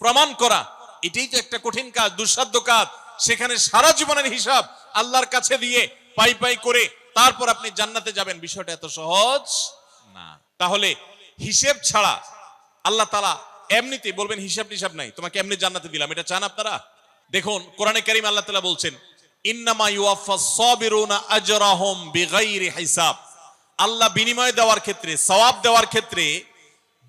প্রমাণ করা, এটাই তো একটা কঠিন কাজ, দুঃসাধ্য কাজ। সেখানে সারা জীবনের হিসাব আল্লাহর কাছে দিয়ে পাই পাই করে তারপর আপনি জান্নাতে যাবেন। বিষয়টা এত সহজ না। তাহলে হিসেব ছাড়া আল্লাহ তালা এমনিতে বলবেন, হিসাব টিসাব নাই। তোমাকে এমনি জান্নাতে দিলাম। এটা চান আপনারা? দেখুন, কোরআনে কারিম আল্লাহ তালা বলছেন, ইন্নামা ইউয়াফা সাবিরুনা আজরাহুম বিগাইরি হিসাব। আল্লাহ বিনিময় দেওয়ার ক্ষেত্রে, সওয়াব দেওয়ার ক্ষেত্রে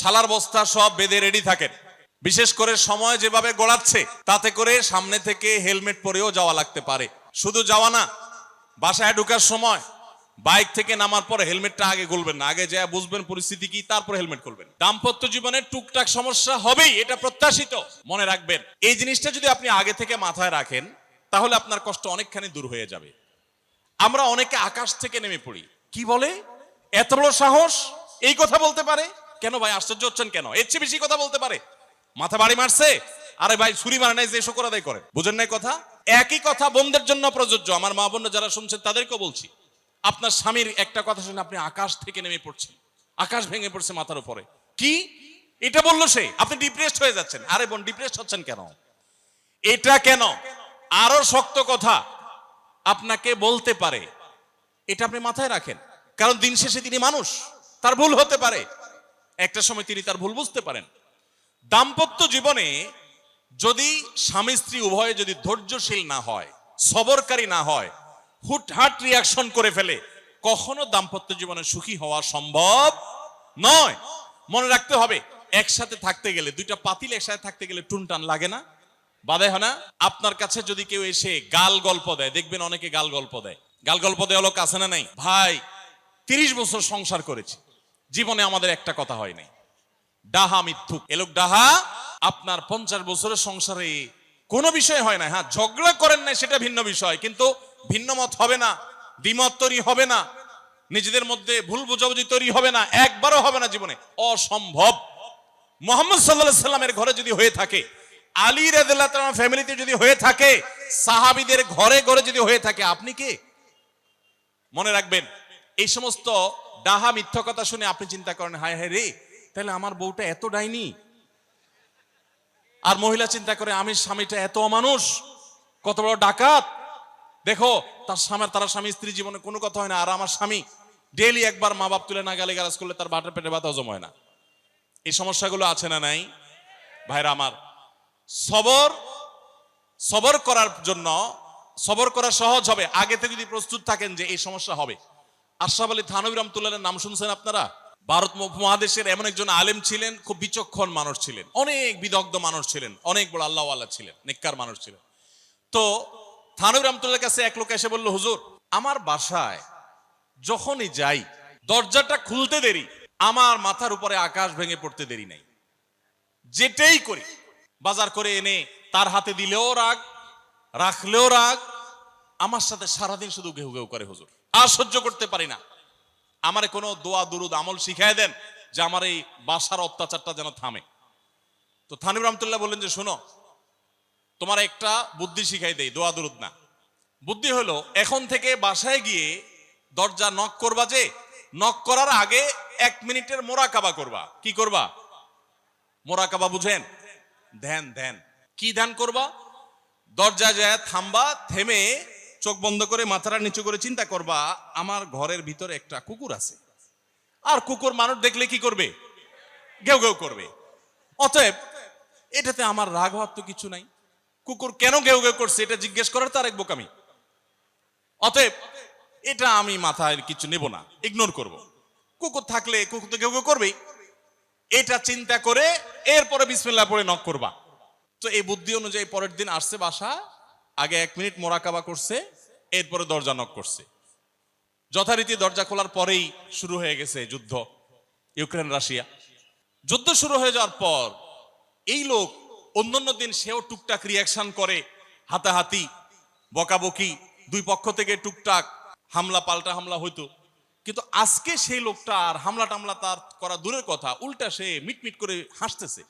ছালার বস্তা সব বেঁধে রেডি থাকেন। বিশেষ করে সময় যেভাবে গড়াচ্ছে, তাতে করে সামনে থেকে হেলমেট পরেও যাওয়া লাগতে পারে। শুধু যাওয়া না, বাসায় ঢুকার সময় বাইক থেকে নামার পর হেলমেটটা আগে খুলবেন না। আগে যা বুঝবেন পরিস্থিতি কি, তারপর হেলমেট খুলবেন দাম্পত্য জীবনে টুকটাক সমস্যা হবেই, এটা প্রত্যাশিত। মনে রাখবেন, এই জিনিসটা যদি আপনি আগে থেকে মাথায় রাখেন, তাহলে আপনার কষ্ট অনেকখানি দূর হয়ে যাবে। আমরা অনেকে আকাশ থেকে নেমে পড়ি। কি বলে? এত বড় সাহস? এই কথা বলতে পারে? কেন ভাই আশ্চর্য হচ্ছেন কেন? এর চেয়ে বেশি কথা বলতে পারে। মাথা বাড়ি মারছে? আরে ভাই, ছুরি মারে নাই যে শোকর আদায় করে। বুঝেন নাই কথা? একই কথা বোনদের জন্য প্রযোজ্য। আমার মা বোন যারা শুনছেন, তাদেরকেও বলছি। আপনার স্বামীর একটা কথা শুনে আপনি আকাশ থেকে নেমে পড়ছেন। আকাশ ভেঙে পড়ছে মাথার উপরে। কি? এটা বলল সে। আপনি ডিপ্রেসড হয়ে যাচ্ছেন। আরে বোন ডিপ্রেসড হচ্ছেন কেন? এটা কেন? আরও শক্ত কথা। আপনাকে বলতে পারে। এটা আপনি মাথায় রাখেন। কারণ দিন শেষে তিনি মানুষ। তার ভুল হতে পারে। একটা সময় তিনি তার ভুল বুঝতে পারেন। দাম্পত্য জীবনে যদি স্বামী স্ত্রী উভয়ে যদি ধৈর্যশীল না হয়, সবরকারী না হয়, হুটহাট রিয়াকশন করে ফেলে, কখনো দাম্পত্য জীবনে সুখী হওয়া সম্ভব নয়। মনে রাখতে হবে, একসাথে থাকতে গেলে, দুইটা পাতিল একসাথে থাকতে গেলে টুনটান লাগে না। বাদে হয় না। আপনার কাছে যদি কেউ এসে গাল গল্প দেয়, দেখবেন অনেকে গাল গল্প দেয়। গাল গল্প দেওয়া লোক আছে না নাই? ভাই, তিরিশ বছর সংসার করেছি। জীবনে আমাদের একটা কথা হয় নাই। ডাহা মিথ্যুক। এ লোক ডাহা আপনার পঞ্চাশ বছরের সংসারে কোনো বিষয় হয় না। হ্যাঁ ঝগড়া করেন না সেটা ভিন্ন বিষয়, কিন্তু ভিন্ন মত হবে না, দ্বিমত তৈরি হবে না, নিজেদের মধ্যে ভুল বোঝাবুঝি তৈরি হবে না, একবারও হবে না জীবনে। অসম্ভব। মোহাম্মদ সাল্লাহ সাল্লামের ঘরে যদি হয়ে থাকে, আলী রাদিল্লাহ ফ্যামিলিতে যদি হয়ে থাকে, সাহাবিদের ঘরে ঘরে যদি হয়ে থাকে, আপনি কে? মনে রাখবেন, এই সমস্ত ডাহা মিথ্যা কথা শুনে আপনি চিন্তা করেন, হায় হায় রে, তাহলে আমার বউটা এত ডাইনি? আর মহিলা চিন্তা করে, আমি স্বামীটা এত অমানুষ, কত বড় ডাকাত? দেখো, তার স্বামীর তার স্বামী স্ত্রী জীবনে কোনো কথা হয় না, আর আমার স্বামী ডেইলি একবার মা বাপ তুলে না গালে গালাজ করলে তার বাটার পেটে ব্যথা হজম হয় না। এই সমস্যাগুলো আছে না নাই? ভাইরা আমার, সবর সবর করার জন্য, সবর করা সহজ হবে। আগে থেকে যদি প্রস্তুত থাকেন যে এই সমস্যা হবে। আশরাফ আলী থানবী রহমতুল্লাহের নাম শুনছেন আপনারা? ভারত মহাদেশের এমন একজন আলেম ছিলেন, খুব বিচক্ষণ মানুষ ছিলেন, অনেক বিদগ্ধ মানুষ ছিলেন, অনেক বড় আল্লাহ আল্লাহ ছিলেন, নেককার মানুষ ছিলেন। তো থানবী রহমতুল্লাহর কাছে এক লোক এসে বলল, হুজুর, আমার বাসায় যখনই যাই, দরজাটা খুলতে দেরি, আমার মাথার উপরে আকাশ ভেঙে পড়তে দেরি নাই। যেটাই করি, বাজার করে এনে তার হাতে দিলেও রাগ, রাখলেও রাগ, আমার সাথে সারাদিন শুধু ঘেউ ঘেউ করে হুজুর। আর সহ্য করতে পারি না। আমারে কোনো দোয়া, দুরুদ, আমল শিখাই দেন যে আমার এই বাসার অত্যাচারটা যেন থামে। তো থানিব রহমতুল্লাহ বললেন যে, শোনো, তোমার একটা বুদ্ধি শিখাই দেই, দোয়া, দুরুদ না। বুদ্ধি হলো, এখন থেকে বাসায় গিয়ে দরজা নক করবা যে নক করার আগে এক মিনিটের মোরাকাবা করবা। কি করবা? মোরাকাবা বুঝেন? ধ্যান ধ্যান। কি ধ্যান করবা? দরজা যায় থামবা, থেমে চোখ বন্ধ করে মাথাটা নিচু করে চিন্তা করবা, আমার ঘরের ভিতরে একটা কুকুর আছে। আর কুকুর মানুষ দেখলে কি করবে? ঘেউ ঘেউ করবে। অতএব, এটাতে আমার রাগ হওয়ার তো কিছু নাই। কুকুর কেন ঘেউ ঘেউ করছে এটা জিজ্ঞেস করার তার এক বোকামি। অতএব, এটা আমি মাথায় কিছু নেব না ইগনোর করব। কুকুর থাকলে কুকুর তো ঘেউ ঘেউ করবেই। এটা চিন্তা করে এরপরে বিসমিল্লাহ পরে নক করবা। তো এই বুদ্ধি অনুযায়ী পরের দিন আসছে বাসা আগে এক মিনিট মোরাকাবা করছে, এরপরে দরজা নক করছে। যথারীতি দরজা খোলার পরেই শুরু হয়ে গেছে যুদ্ধ, ইউক্রেন, রাশিয়া। যুদ্ধ শুরু হয়ে যাওয়ার পর এই লোক অন্যান্য দিন সেও টুকটাক রিয়াকশন করে, হাতাহাতি, বকাবকি, দুই পক্ষ থেকে টুকটাক হামলা, পাল্টা হামলা হইতো। কিন্তু আজকে সেই লোকটা আর হামলা টামলা তার করা দূরের কথা, উল্টা সে মিটমিট করে হাসতেছে।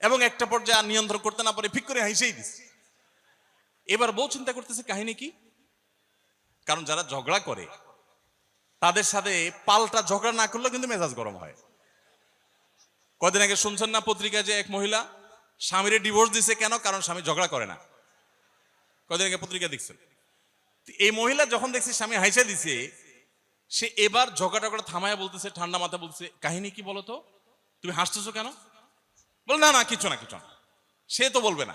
এবং একটা পর্যায়ে আর নিয়ন্ত্রণ করতে না পারে, ফিক করে হাসেই দিচ্ছে। এবার বউ চিন্তা করতেছে কাহিনী কি? কারণ যারা ঝগড়া করে, তাদের সাথে পাল্টা ঝগড়া না করলেও কিন্তু মেজাজ গরম হয়। কদিন আগে শুনছেন না পত্রিকায় যে এক মহিলা স্বামীরে ডিভোর্স দিছে কেন? কারণ স্বামী ঝগড়া করে না। কদিন আগে পত্রিকা দেখছেন। এই মহিলা যখন দেখছে স্বামী হাইসা দিছে, সে এবার ঝগড়া টগড়া থামায় বলতেছে, ঠান্ডা মাথা বলছে কাহিনী কি বলো তো তুমি হাসতেছো কেন? বল, না না কিছু না কিছু না। সে তো বলবে না।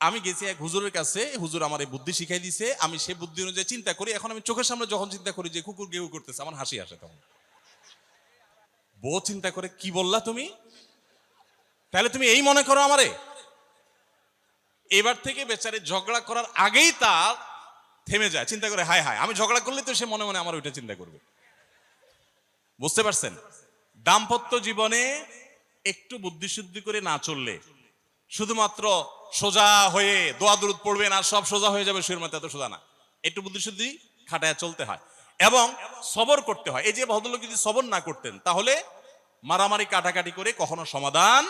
আমি গেছি এক হুজুরের কাছে, হুজুর আমার এই বুদ্ধি শিখাই দিছে, আমি সেই বুদ্ধি অনুযায়ী চিন্তা করি, এখন আমি চোখের সামনে যখন চিন্তা করি যে কুকুর গেউ করতেছে, আমার হাসি আসে তখন। বউ চিন্তা করে, কি বললা তুমি? তাহলে তুমি এই মনে করো আমারে? এবার থেকে বেচারে ঝগড়া করার আগেই তার থেমে যায়, চিন্তা করে, হায় হায়, আমি ঝগড়া করলে তো সে মনে মনে আমার ওইটা চিন্তা করবে। বুঝতে পারছেন? দাম্পত্য জীবনে একটু বুদ্ধিশুদ্ধি করে না চললে শুধুমাত্র সোজা হয়ে দোয়া দূরত পড়বেন আর সব সোজা হয়ে যাবে শুয়ের মতো এত সোজা না। একটু বুদ্ধি বুদ্ধিশুদ্ধি খাটায় চলতে হয়। এবং সবর করতে হয়। এই যে ভদ্রলোক যদি সবর না করতেন, তাহলে মারামারি কাটাকাটি করে কখনো সমাধান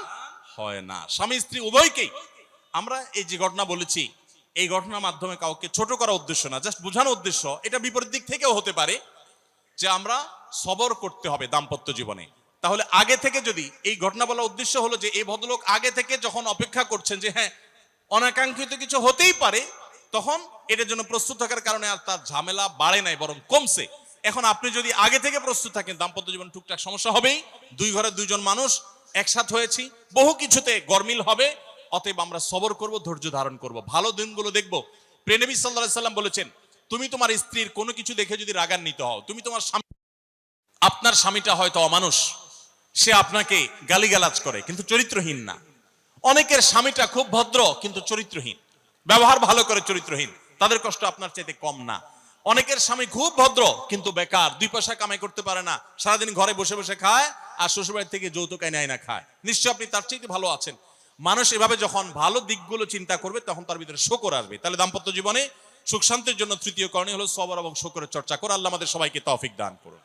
হয় না। স্বামী, স্ত্রী উভয়কেই আমরা এই যে ঘটনা বলেছি, এই ঘটনার মাধ্যমে কাউকে ছোট করা উদ্দেশ্য না, জাস্ট বোঝানোর উদ্দেশ্য, এটা বিপরীত দিক থেকেও হতে পারে যে আমরা সবর করতে হবে দাম্পত্য জীবনে। তাহলে আগে থেকে যদি এই ঘটনা বলার উদ্দেশ্য হলো যে এই ভদ্রলোক আগে থেকে যখন অপেক্ষা করছেন যে হ্যাঁ অনাকাঙ্ক্ষিত কিছু হতেই পারে, তখন এটার জন্য প্রস্তুত থাকার কারণে আর তার ঝামেলা বাড়ে নাই, বরং কমছে। এখন আপনি যদি আগে থেকে প্রস্তুত থাকেন, দাম্পত্য জীবন টুকটাক সমস্যা হবেই, দুই ঘরে দুইজন মানুষ একসাথ হয়েছি, বহু কিছুতে গরমিল হবে, অতএব আমরা সবর করব, ধৈর্য ধারণ করব। ভালো দিনগুলো দেখব। প্রেনবী সাল্লাহ সাল্লাম বলেছেন, তুমি তোমার স্ত্রীর কোনো কিছু দেখে যদি রাগান্বিত হও, তুমি তোমার স্বামী আপনার স্বামীটা হয়তো অমানুষ। সে আপনাকে গালিগালাজ করে, কিন্তু চরিত্রহীন না। অনেকের স্বামীটা খুব ভদ্র, কিন্তু চরিত্রহীন। ব্যবহার ভালো করে চরিত্রহীন। তাদের কষ্ট আপনার চাইতে কম না। অনেকের স্বামী খুব ভদ্র, কিন্তু বেকার, দুই পয়সা কামাই করতে পারে না। সারাদিন ঘরে বসে বসে খায় আর শ্বশুরবাড়ি থেকে যৌতুক এনে আয়না খায়। নিশ্চয় আপনি তার চাইতে ভালো আছেন। মানুষ এভাবে যখন ভালো দিকগুলো চিন্তা করবে, তখন তার ভিতরে শোকর আসবে। তাহলে দাম্পত্য জীবনে সুখ শান্তির জন্য তৃতীয় করণীয় হলো সবর এবং শোকরের চর্চা করে। আল্লাহ আমাদের সবাইকে তৌফিক দান করুন।